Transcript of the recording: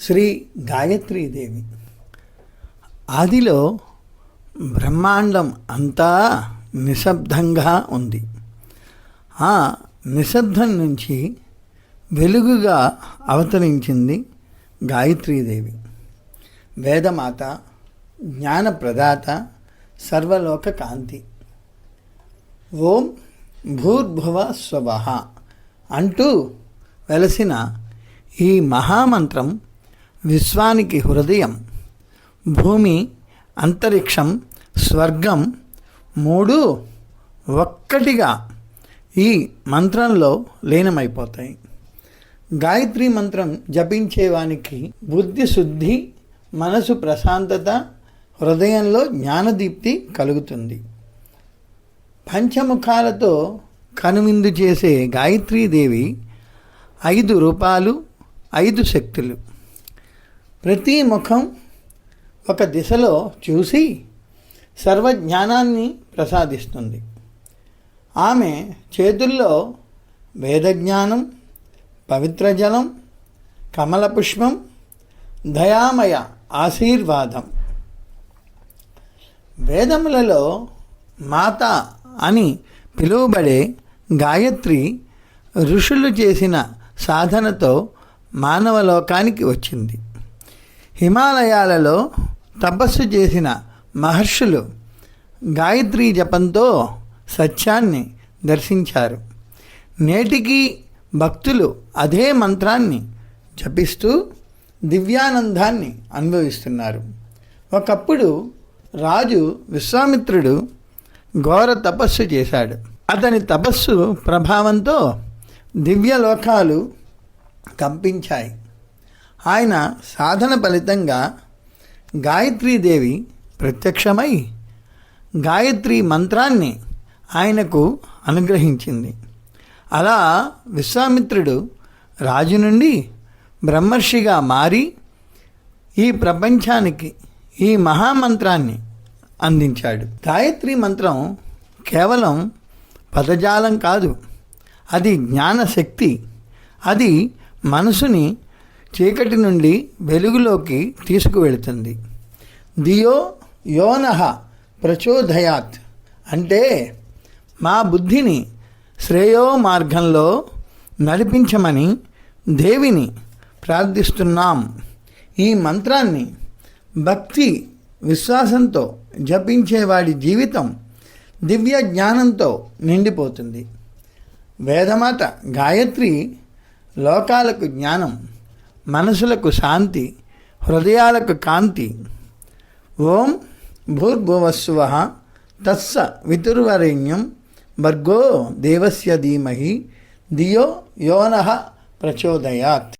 శ్రీ గాయత్రీదేవి ఆదిలో బ్రహ్మాండం అంతా నిశ్శబ్దంగా ఉంది. ఆ నిశ్శబ్దం నుంచి వెలుగుగా అవతరించింది గాయత్రీదేవి వేదమాత జ్ఞానప్రదాత సర్వలోక కాంతి ఓం భూర్భువ స్వభ అంటూ వెలసిన ఈ మహామంత్రం విశ్వానికి హృదయం భూమి అంతరిక్షం స్వర్గం మూడు ఒక్కటిగా ఈ మంత్రంలో లీనమైపోతాయి. గాయత్రి మంత్రం జపించేవానికి బుద్ధి శుద్ధి మనసు ప్రశాంతత హృదయంలో జ్ఞానదీప్తి కలుగుతుంది. పంచముఖాలతో కనువిందు చేసే గాయత్రీదేవి ఐదు రూపాలు ఐదు శక్తులు. ప్రతి ముఖం ఒక దిశలో చూసి సర్వజ్ఞానాన్ని ప్రసాదిస్తుంది. ఆమె చేతుల్లో వేదజ్ఞానం పవిత్ర జలం కమల పుష్పం దయామయ ఆశీర్వాదం. వేదములలో మాత అని పిలువబడే గాయత్రి ఋషులు చేసిన సాధనతో మానవలోకానికి వచ్చింది. హిమాలయాలలో తపస్సు చేసిన మహర్షులు గాయత్రి జపంతో సత్యాన్ని దర్శించారు. నేటికి భక్తులు అదే మంత్రాన్ని జపిస్తూ దివ్యానందాన్ని అనుభవిస్తున్నారు. ఒకప్పుడు రాజు విశ్వామిత్రుడు ఘోర తపస్సు చేశాడు. అతని తపస్సు ప్రభావంతో దివ్యలోకాలు కంపించాయి. ఆయన సాధన ఫలితంగా గాయత్రీదేవి ప్రత్యక్షమై గాయత్రి మంత్రాన్ని ఆయనకు అనుగ్రహించింది. అలా విశ్వామిత్రుడు రాజు నుండి బ్రహ్మర్షిగా మారి ఈ ప్రపంచానికి ఈ మహామంత్రాన్ని అందించాడు. గాయత్రి మంత్రం కేవలం పదజాలం కాదు అది జ్ఞానశక్తి అది మనసుని చీకటి నుండి వెలుగులోకి తీసుకువెళుతుంది. దియో యోనః ప్రచోదయాత్. అంటే మా బుద్ధిని శ్రేయో మార్గంలో నడిపించమని దేవిని ప్రార్థిస్తున్నాం. ఈ మంత్రాన్ని భక్తి విశ్వాసంతో జపించేవాడి జీవితం దివ్య జ్ఞానంతో నిండిపోతుంది. వేదమాత గాయత్రి లోకాలకు జ్ఞానం మనసులకు శాంతి హృదయాలకు కాంతి. ఓం భూర్భువస్వ తస్స వితుర్వరేణ్యం భర్గో దేవస్య ధీమహి ధియో యోన ప్రచోదయాత్.